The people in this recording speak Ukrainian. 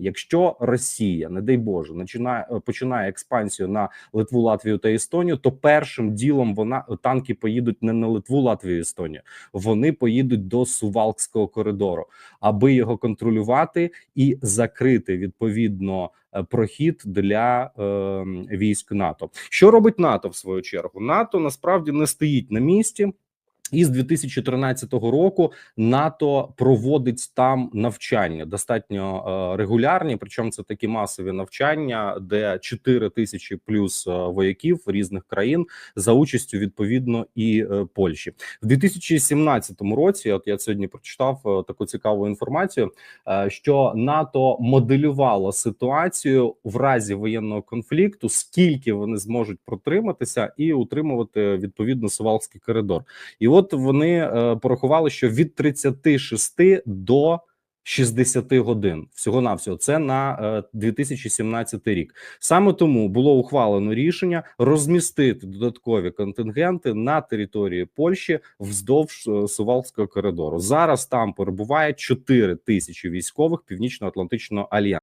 Якщо Росія, не дай Боже, починає починає експансію на Литву, Латвію та Естонію, то першим ділом вона танки поїдуть не на Литву, Латвію, Естонію. Вони поїдуть до Сувалкського коридору, аби його контролювати і закрити відповідно е, прохід для е, військ НАТО. Що робить НАТО в свою чергу? НАТО насправді не стоїть на місці. І з 2013 року НАТО проводить там навчання достатньо е, регулярні. Причому це такі масові навчання, де 4 тисячі плюс е, вояків різних країн за участю відповідно і е, Польщі в 2017 році. От я сьогодні прочитав таку цікаву інформацію, що НАТО моделювало ситуацію в разі воєнного конфлікту, скільки вони зможуть протриматися і утримувати відповідно Сувалський коридор. І от вони е, порахували, що від 36 до 60 годин всього навсього це на е, 2017 рік. Саме тому було ухвалено рішення розмістити додаткові контингенти на території Польщі вздовж е, Сувалського коридору. Зараз там перебуває 4 тисячі військових Північно-Атлантичного альянсу.